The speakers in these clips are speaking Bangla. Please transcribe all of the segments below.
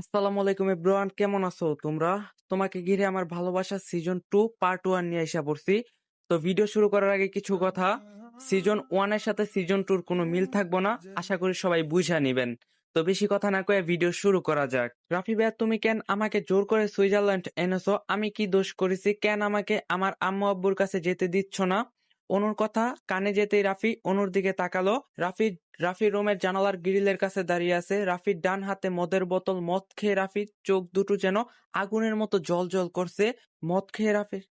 আসসালামু আলাইকুম এভরিওয়ান, কেমন আছো তোমরা? তোমাকে ঘিরে আমার ভালোবাসা সিজন টু পার্ট ওয়ান নিয়ে এসে পড়ছি। তো ভিডিও শুরু করার আগে কিছু কথা। সিজন ওয়ানের সাথে সিজন টুর কোনো মিল থাকব না, আশা করি সবাই বুঝা নিবেন। তো বেশি কথা না কয়ে ভিডিও শুরু করা যাক। রাফি ভাইয়া, তুমি কেন আমাকে জোর করে সুইজারল্যান্ড এনেছো? আমি কি দোষ করেছি? কেন আমাকে আমার আম্মু আব্বুর কাছে যেতে দিচ্ছ না? অনুর কথা কানে যেতেই রাফি অনুর দিকে তাকালো। রাফি রাফি রুমের জানালার গ্রিলের কাছে দাঁড়িয়ে আছে। রাফির ডান হাতে মদের বোতল, মদ খেয়ে রাফির চোখ দুটো যেন আগুনের মতো জল জল করছে। মদ খেয়ে রাফির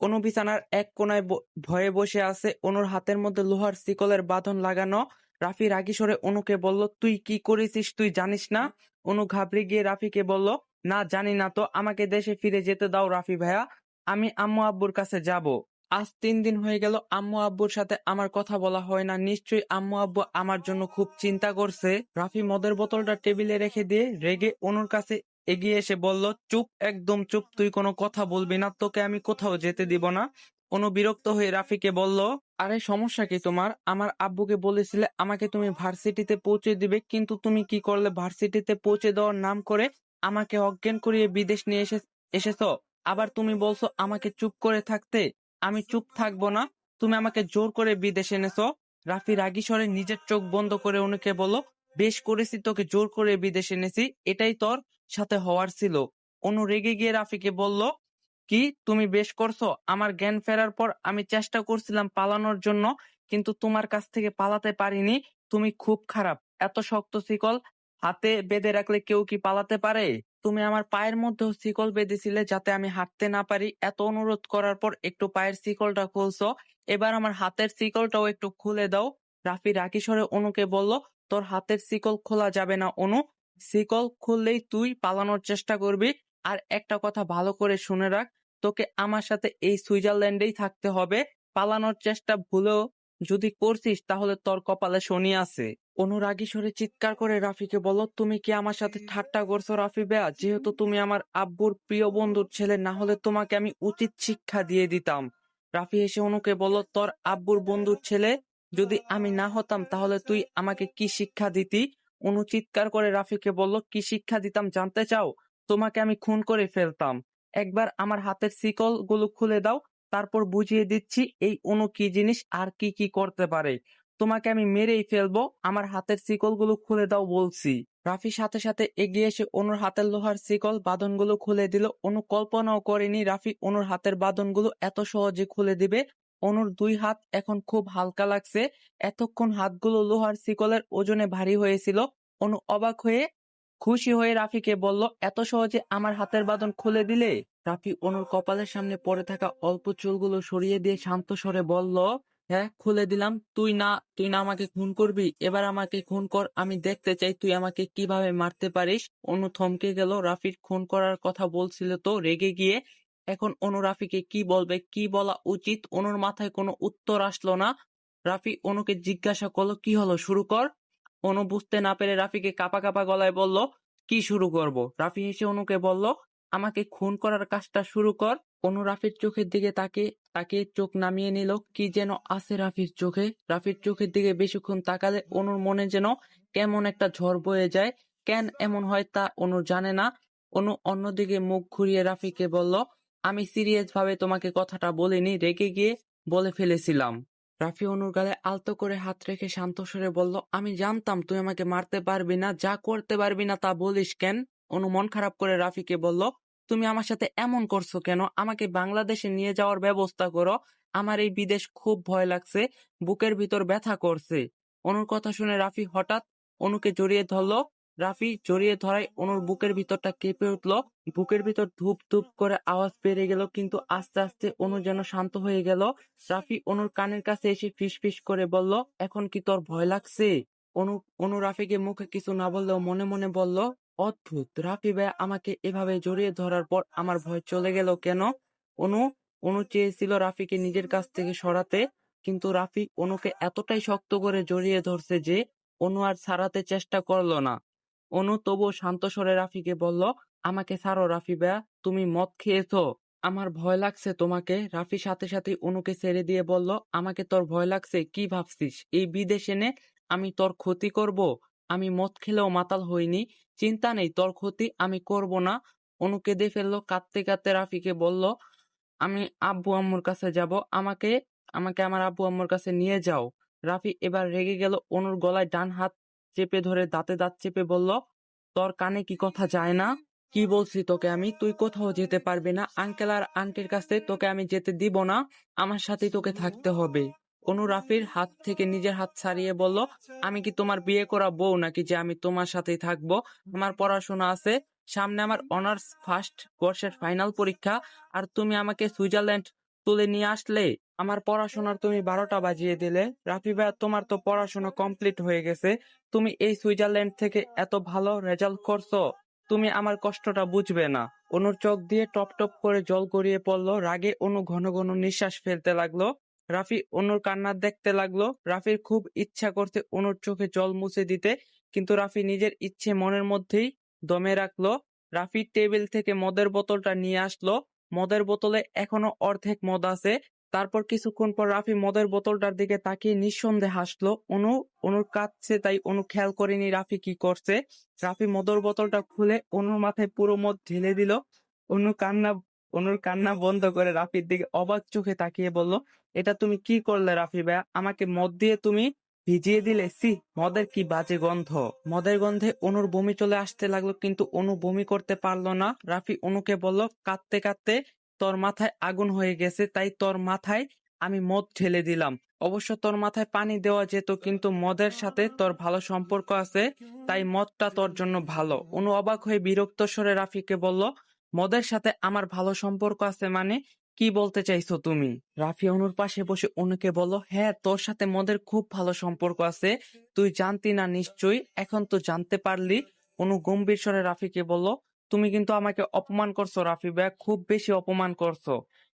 অনু বিছানার এক কোনায় ভয়ে বসে আছে। অনুর হাতের মধ্যে লোহার শিকলের বাঁধন লাগানো। রাফি রাগী সরে অনুকে বলল, তুই কি করেছিস? তুই জানিস না? অনু ঘাবড়ে গিয়ে রাফিকে বলল, না, জানি না তো। আমাকে দেশে ফিরে যেতে দাও রাফি ভাইয়া। আমি আম্মু আব্বুর কাছে যাব। আজ তিন দিন হয়ে গেল আম্মু আব্বুর সাথে আমার কথা বলা হয় না। নিশ্চয়ই আম্মু আব্বু আমার জন্য খুব চিন্তা করছে। রাফি মদের বোতলটা টেবিলে রেখে দিয়ে রেগে অনুর কাছে এগিয়ে এসে বলল, চুপ, একদম চুপ, তুই কোনো কথা বলবি না, তোকে আমি কোথাও যেতে দিব না। অনু বিরক্ত হয়ে রাফিকে বলল, আরে, সমস্যা কি তোমার? আমার আব্বুকে বলেছিলে আমাকে তুমি ভার্সিটিতে পৌঁছে দিবে, কিন্তু তুমি কি করলে ভার্সিটিতে পৌঁছে দেওয়ার নাম করে আমাকে অজ্ঞান করিয়ে বিদেশ নিয়ে এসে, এসেছ? আবার তুমি বলছো আমাকে চুপ করে থাকতে? আমি চুপ থাকব না। তুমি আমাকে জোর করে বিদেশে এনেছো। রাফি রাগী স্বরে নিজের চোখ বন্ধ করে উনিকে বলল, বেশ করেছি তোকে জোর করে বিদেশে এনেছি। এটাই তোর সাথে হওয়ার ছিল। অনু রেগে গিয়ে রাফিকে বলল, কি তুমি বেশ করছ? আমার জ্ঞান ফেরার পর আমি চেষ্টা করছিলাম পালানোর জন্য, কিন্তু তোমার কাছ থেকে পালাতে পারিনি। তুমি খুব খারাপ। এত শক্ত শিকল হাতে বেঁধে রাখলে কেউ কি পালাতে পারে? তুমি আমার পায়ের মধ্যেও শিকল বেঁধেছিলে যাতে আমি হাঁটতে না পারি। এত অনুরোধ করার পর একটু পায়ের শিকলটা খুলছো। এবার আমার হাতের শিকলটাও একটু খুলে দাও। রাফি রাগী স্বরে অনুকে বলল, তোর হাতের শিকল খোলা যাবে না, অনু। শিকল খুললেই তুই পালানোর চেষ্টা করবি। আর একটা কথা ভালো করে শুনে রাখ, তোকে আমার সাথে এই সুইজারল্যান্ডেই থাকতে হবে। পালানোর চেষ্টা ভুলেও যদি করছিস তাহলে তোর কপালে শনি আছে। অনুরাগী স্বরে চিৎকার করে রাফিকে বলো, তুমি কি আমার সাথে ঠাট্টা করছ রাফি বেয়া? যেহেতু তুমি আমার আব্বুর প্রিয় বন্ধুর ছেলে, না হলে তোমাকে আমি উচিত শিক্ষা দিয়ে দিতাম। রাফি এসে অনুকে বলল তোর আব্বুর বন্ধুর ছেলে, যদি আমি না হতাম, তাহলে তুই আমাকে কি শিক্ষা দিতি? অনু চিৎকার করে রাফিকে বলল, কি শিক্ষা দিতাম জানতে চাও? তোমাকে আমি খুন করে ফেলতাম। একবার আমার হাতের শিকলগুলো খুলে দাও, তারপর বুঝিয়ে দিচ্ছি এই অনু কি জিনিস, আর কি কি করতে পারে। তোমাকে আমি মেরেই ফেলব, আমার হাতের শিকলগুলো খুলে দাও বলছি। রাফি সাথে সাথে এগিয়ে এসে অনুর হাতের লোহার শিকল বাঁধনগুলো খুলে দিল। অনু কল্পনাও করেনি রাফি অনুর হাতের বাঁধনগুলো এত সহজে খুলে দিবে। অনুর দুই হাত এখন খুব হালকা লাগছে। এতক্ষণ হাতগুলো লোহার শিকলের ওজনে ভারী হয়েছিল। অনু অবাক হয়ে খুশি হয়ে রাফিকে বলল, এত সহজে আমার হাতের বাঁধন খুলে দিলে? রাফি অনুর কপালের সামনে পড়ে থাকা অল্প চুলগুলো সরিয়ে দিয়ে শান্ত স্বরে বলল হ্যাঁ খুলে দিলাম। তুই না তুই না আমাকে খুন করবি? এবার আমাকে খুন কর। আমি দেখতে চাই তুই আমাকে কীভাবে মারতে পারিস। অনু থমকে গেল। রাফির খুন করার কথা বলছিল তো রেগে গিয়ে। এখন অনু রাফিকে কি বলবে, কি বলা উচিত? অনুর মাথায় কোনো উত্তর আসলো না। রাফি অনুকে জিজ্ঞাসা করল, কি হলো? শুরু কর। অনু বুঝতে না পেরে রাফিকে কাপা কাপা গলায় বলল, কি শুরু করব? রাফি হেসে অনুকে বলল, আমাকে খুন করার কাজটা শুরু কর। অনু রাফির চোখের দিকে তাকে তাকে চোখ নামিয়ে নিল। কি যেন আছে রাফির চোখে। রাফির চোখের দিকে বেশিক্ষণ তাকালে অনুর মনে যেন কেমন একটা ঝড় বয়ে যায়। কেন এমন হয় তা অনু জানে না। অনু অন্যদিকে মুখ ঘুরিয়ে রাফিকে বলল, আমি সিরিয়াস ভাবে তোমাকে কথাটা বলিনি, রেগে গিয়ে বলে ফেলেছিলাম। রাফি অনুর গালে আলতো করে হাত রেখে শান্ত স্বরে বলল, আমি জানতাম তুই আমাকে মারতে পারবি না, যা করতে পারবি না তা বলিস কেন? অনু মন খারাপ করে রাফিকে বলল তুমি আমার সাথে এমন করছ কেন? আমাকে বাংলাদেশে নিয়ে যাওয়ার ব্যবস্থা করো। আমার এই বিদেশ খুব ভয় লাগছে, বুকের ভিতর ব্যথা করছে। অনুর কথা শুনে রাফি হঠাৎ অনুকে জড়িয়ে ধরলো। রাফি জড়িয়ে ধরায় অনুর বুকের ভিতরটা কেঁপে উঠল। বুকের ভিতর ধূপ ধূপ করে আওয়াজ বেড়ে গেল, কিন্তু আস্তে আস্তে অনু যেন শান্ত হয়ে গেল। রাফি অনুর কানের কাছে এসে ফিস ফিস করে বলল, এখন কি তোর ভয় লাগছে? অনু অনু রাফিকে মুখে কিছু না বললেও মনে মনে বলল অদ্ভুত। ভাই আমাকে এভাবে জড়িয়ে ধরার পর আমার ভয় চলে গেল কেন? অনু অনু চেয়েছিল রাফিকে নিজের কাছ থেকে সরাতে, কিন্তু রাফি অনুকে এতটাই শক্ত করে জড়িয়ে ধরছে যে অনু আর ছাড়াতে চেষ্টা করল না। অনু তবুও শান্ত স্বরে রাফিকে বলল, আমাকে ছাড়ো রাফি ভাইয়া তুমি মদ খেয়েছো। আমার ভয় লাগছে তোমাকে। রাফি সাথে সাথে অনুকে ছেড়ে দিয়ে বলল, আমাকে তোর ভয় লাগছে, কি ভাবছিস? এই বিদেশ এনে আমি তোর ক্ষতি করব? আমি মদ খেলেও মাতাল হইনি। চিন্তা নেই, তোর ক্ষতি আমি করব না। অনু কেঁদে ফেলল, কাঁদতে কাঁদতে রাফিকে বলল, আমি আব্বু আম্মুর কাছে যাব, আমাকে আমাকে আমার আব্বু আম্মুর কাছে নিয়ে যাও। রাফি এবার রেগে গেল, অনুর গলায় ডান হাত চেপে ধরে দাঁতে দাঁত চেপে বলল, তোর কানে কি কথা যায় না? কি বলছি তোকে আমি? তুই কোথাও যেতে পারবি না। আঙ্কেল আর আন্টির কাছে তোকে আমি যেতে দিব না। আমার সাথেই তোকে থাকতে হবে। অনু রাফির হাত থেকে নিজের হাত ছাড়িয়ে বলল, আমি কি তোমার বিয়ে করা বউ নাকি যে আমি তোমার সাথেই থাকব? আমার পড়াশোনা আছে, সামনে আমার অনার্স ফার্স্ট কোর্সের ফাইনাল পরীক্ষা, আর তুমি আমাকে সুইজারল্যান্ড তুলে নিয়ে আসলে। আমার পড়াশোনার তুমি বারোটা বাজিয়ে দিলে। রাফি ভাইয়া, তোমার তো পড়াশোনা কমপ্লিট হয়ে গেছে। তুমি এই সুইজারল্যান্ড থেকে এত ভালো রেজাল্ট করছ, তুমি আমার কষ্টটা বুঝবে না। অনুর চোখ দিয়ে টপ টপ করে জল গড়িয়ে পড়ল। রাগে অনু ঘন ঘন নিঃশ্বাস ফেলতে লাগল। রাফি অনুর কান্না দেখতে লাগল। রাফির খুব ইচ্ছা করতে অনুর চোখে জল মুছে দিতে, কিন্তু রাফি নিজের ইচ্ছে মনের মধ্যেই দমে রাখল। রাফি টেবিল থেকে মদের বোতলটা নিয়ে আসলো। মদের বোতলে এখনও অর্ধেক মদ আছে। তারপর কিছুক্ষণ পর রাফি মদের বোতলটার দিকে তাকিয়ে নিঃসন্দেহে হাসলো। অনু অনুর কাঁদছে, তাই অনু খেয়াল করেনি রাফি কি করছে। রাফি মদের বোতলটা খুলে অনুর মাথায় পুরো মদ ঢেলে দিল। অনু কান্না অনুর কান্না বন্ধ করে রাফির দিকে অবাক চোখে তাকিয়ে বলল, এটা তুমি কি করলে রাফি ভাইয়া? আমাকে মদ দিয়ে তুমি ভিজিয়ে দিলে? সি মদের কি বাজে গন্ধ? মদের গন্ধে অনুর বমি চলে আসতে লাগল, কিন্তু অনু বমি করতে পারল না। রাফি অনুকে বলল, কাঁদতে কাঁদতে তোর মাথায় আগুন হয়ে গেছে, তাই তোর মাথায় আমি মদ ঢেলে দিলাম। অবশ্য তোর মাথায় পানি দেওয়া যেত, কিন্তু মদের সাথে তোর ভালো সম্পর্ক আছে, তাই মদটা তোর জন্য ভালো। অনু অবাক হয়ে বিরক্ত স্বরে রাফিকে বলল মদের সাথে আমার ভালো সম্পর্ক আছে মানে কি বলতে চাইছো তুমি? রাফি অনুর পাশে বসে অনুকে বলল হ্যাঁ তোর সাথে মদের খুব ভালো সম্পর্ক আছে। তুই জানতি না নিশ্চয়ই। এখন তো জানতে পারলি। অনু গম্ভীর স্বরে রাফিকে বলল, তুমি কিন্তু আমাকে অপমান করছ, রাফি ভাই, খুব বেশি অপমান করছ।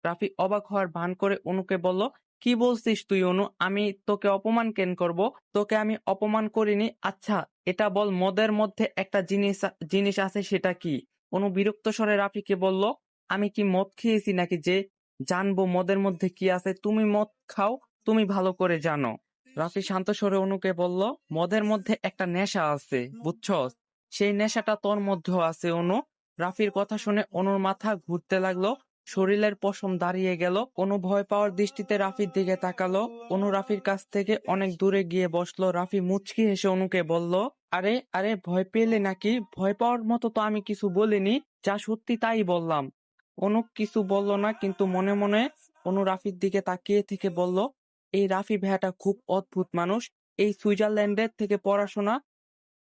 রাফি অবাক হওয়ার ভান করে অনুকে বলল, কি বলছিস তুই অনু? আমি তোকে অপমান কেন করব? তোকে আমি অপমান করিনি? আচ্ছা এটা বল মদের মধ্যে একটা জিনিস জিনিস আছে সেটা কি? অনু বিরক্ত স্বরে রাফিকে বলল, আমি কি মদ খেয়েছি নাকি যে? জানব মদের মধ্যে কি আছে। তুমি মদ খাও, তুমি ভালো করে জানো। রাফি শান্ত স্বরে অনুকে বলল, মদের মধ্যে একটা নেশা আছে বুঝছস সেই নেশাটা তোর মধ্যেও আছে, অনু। রাফির কথা শুনে অনুর মাথা ঘুরতে লাগল, শরীরের পশম দাঁড়িয়ে গেল, অনু ভয় পাওয়ার দৃষ্টিতে রাফির দিকে তাকালো। অনু রাফির কাছ থেকে অনেক দূরে গিয়ে বসল। রাফি মুচকি হেসে অনুকে বলল আরে আরে ভয় পেলে নাকি? ভয় পাওয়ার মতো তো আমি কিছু বলিনি, যা সত্যি তাই বললাম। অনু কিছু বলল না, কিন্তু মনে মনে অনু রাফির দিকে তাকিয়ে থেকে বলল, এই রাফি ভাইয়াটা খুব অদ্ভুত মানুষ। এই সুইজারল্যান্ডের থেকে পড়াশোনা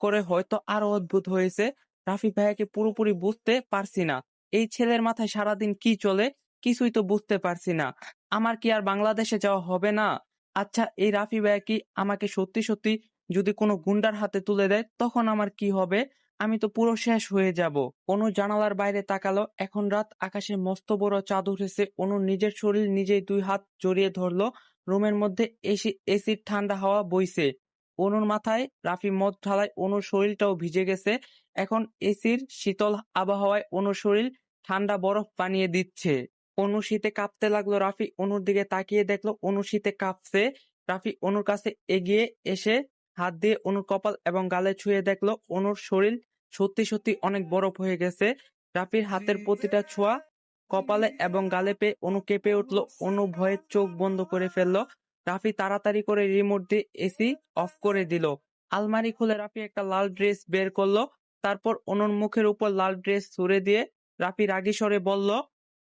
করে হয়তো আরও অদ্ভুত হয়েছে। রাফি ভাইয়াকে পুরোপুরি বুঝতে পারছি না। এই ছেলের মাথায় সারাদিন কি চলে কিছুই তো বুঝতে পারছি না। আমার কি আর বাংলাদেশে যাওয়া হবে না? আচ্ছা এই রাফি ভাইয়া কি আমাকে সত্যি সত্যি যদি কোনো গুন্ডার হাতে তুলে দেয়, তখন আমার কি হবে? আমি তো পুরো শেষ হয়ে যাব। অনু জানালার বাইরে তাকালো। এখন রাত আকাশে মস্ত বড় চাঁদ উঠেছে। অনু নিজের শরীর নিজেই দুই হাত জড়িয়ে ধরলো। রুমের মধ্যে এসি এসির ঠান্ডা হাওয়া বইছে। অনুর মাথায় রাফি মদ ঢালায় অনুর শরীরটাও ভিজে গেছে। এখন এসির শীতল আবহাওয়ায় অনুর শরীর ঠান্ডা বরফ বানিয়ে দিচ্ছে। অনু শীতে কাঁপতে লাগল রাফি। অনুর দিকে তাকিয়ে দেখল অনু শীতে কাঁপছে। রাফি অনুর কাছে এগিয়ে এসে হাত দিয়ে অনুর কপাল এবং গালে ছুঁয়ে দেখল অনুর শরীর সত্যি সত্যি অনেক বরফ হয়ে গেছে। রাফির হাতের প্রতিটা ছোঁয়া কপালে এবং গালে পেয়ে অনু কেঁপে উঠল। অনু ভয়ে চোখ বন্ধ করে ফেলল। রাফি তাড়াতাড়ি করে রিমোট দিয়ে এসি অফ করে দিল। আলমারি খুলে রাফি একটা লাল ড্রেস বের করল। তারপর অনুর মুখের উপর লাল ড্রেস ছুড়ে দিয়ে রাফি রাগী স্বরে বলল,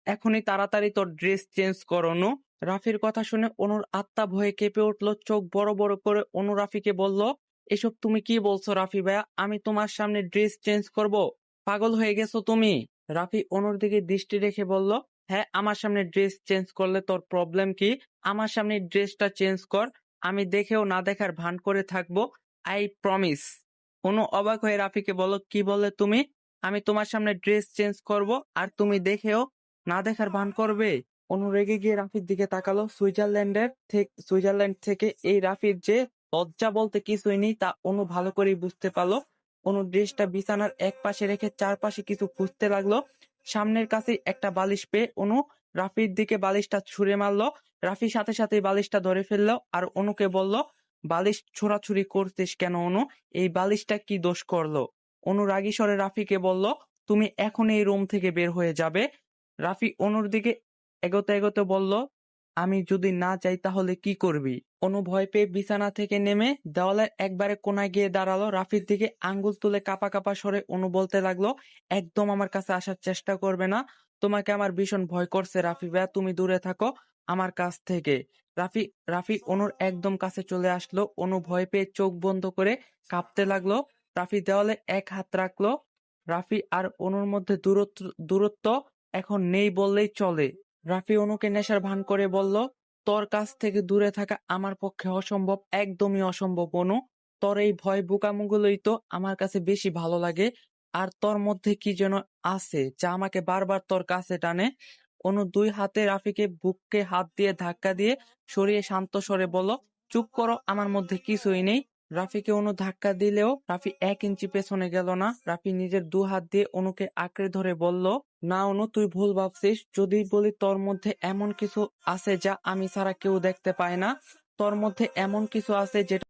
এখনই তাড়াতাড়ি তোর ড্রেস চেঞ্জ কর রাফির কথা শুনে অনুর আত্মা ভয়ে কেঁপে উঠল, চোখ বড় বড় করে অনু রাফিকে বলল, এসব তুমি কি বলছো রাফি ভাইয়া? আমি তোমার সামনে ড্রেস চেঞ্জ করব? পাগল হয়ে গেছো তুমি? রাফি অনুর দিকে দৃষ্টি রেখে বলল হ্যাঁ আমার সামনে ড্রেস চেঞ্জ করলে তোর প্রবলেম কি? আমার সামনে ড্রেসটা চেঞ্জ কর, আমি দেখেও না দেখার ভান করে থাকব, আই প্রমিস। অনু অবাক হয়ে রাফিকে বলো কি বললে তুমি? আমি তোমার সামনে ড্রেস চেঞ্জ করব আর তুমি দেখেও না দেখার ভান করবে? অনু রেগে গিয়ে রাফির দিকে তাকালো। সুইজারল্যান্ডের সুইজারল্যান্ড থেকে এই রাফির যে লজ্জা বলতে কিছুই নেই, তা অনু ভালো করেই বুঝতে পারল। অনু ড্রেসটা বিছানার এক পাশে রেখে চারপাশে কিছু খুঁজতে লাগল। সামনের কাছে একটা বালিশ পেয়ে অনু রাফির দিকে বালিশটা ছুঁড়ে মারলো। রাফির সাথে সাথে বালিশটা ধরে ফেলল আর অনুকে বলল, বালিশ ছোড়াছুড়ি করছিস কেন অনু? এই বালিশটা কি দোষ করল? অনু রাগী স্বরে রাফিকে বলল, তুমি এখন এই রুম থেকে বের হয়ে যাবে। রাফি অনুর দিকে এগোতে এগোতে বলল, আমি যদি না যাই তাহলে কি করবি? অনু ভয় পেয়ে বিছানা থেকে নেমে দেওয়ালের একবারে কোনায় গিয়ে দাঁড়াল। রাফির দিকে আঙ্গুল তুলে কাপা কাপা সরে অনু বলতে লাগল, একদম আমার কাছে আসার চেষ্টা করবে না। তোমাকে আমার ভীষণ ভয় করছে রাফি ভাইয়া, তুমি দূরে থাকো আমার কাছ থেকে। রাফি রাফি অনুর একদম কাছে চলে আসলো। অনু ভয় পেয়ে চোখ বন্ধ করে কাঁপতে লাগল। রাফি দেওয়ালে এক হাত রাখল। রাফি আর অনুর মধ্যে দূরত্ব দূরত্ব এখন নেই বললেই চলে। রাফি অনুকে নেশার ভান করে বলল, তোর কাছ থেকে দূরে থাকা আমার পক্ষে অসম্ভব, একদমই অসম্ভব অনু তোর এই ভয় বোকামুগুলোই তো আমার কাছে বেশি ভালো লাগে। আর তোর মধ্যে কি যেন আছে, যা আমাকে বারবার তোর কাছে টানে? অনু দুই হাতে রাফিকে বুককে হাত দিয়ে ধাক্কা দিয়ে সরিয়ে শান্ত স্বরে বলল, চুপ করো, আমার মধ্যে কিছুই নেই। রাফিকে অনু ধাক্কা দিলেও রাফি এক ইঞ্চি পেছনে গেল না। রাফি নিজের দু হাত দিয়ে অনুকে আঁকড়ে ধরে বলল, না অনু, তুই ভুল ভাবছিস। যদি বলি তোর মধ্যে এমন কিছু আছে যা আমি ছাড়া কেউ দেখতে পায় না, তোর মধ্যে এমন কিছু আছে যেটা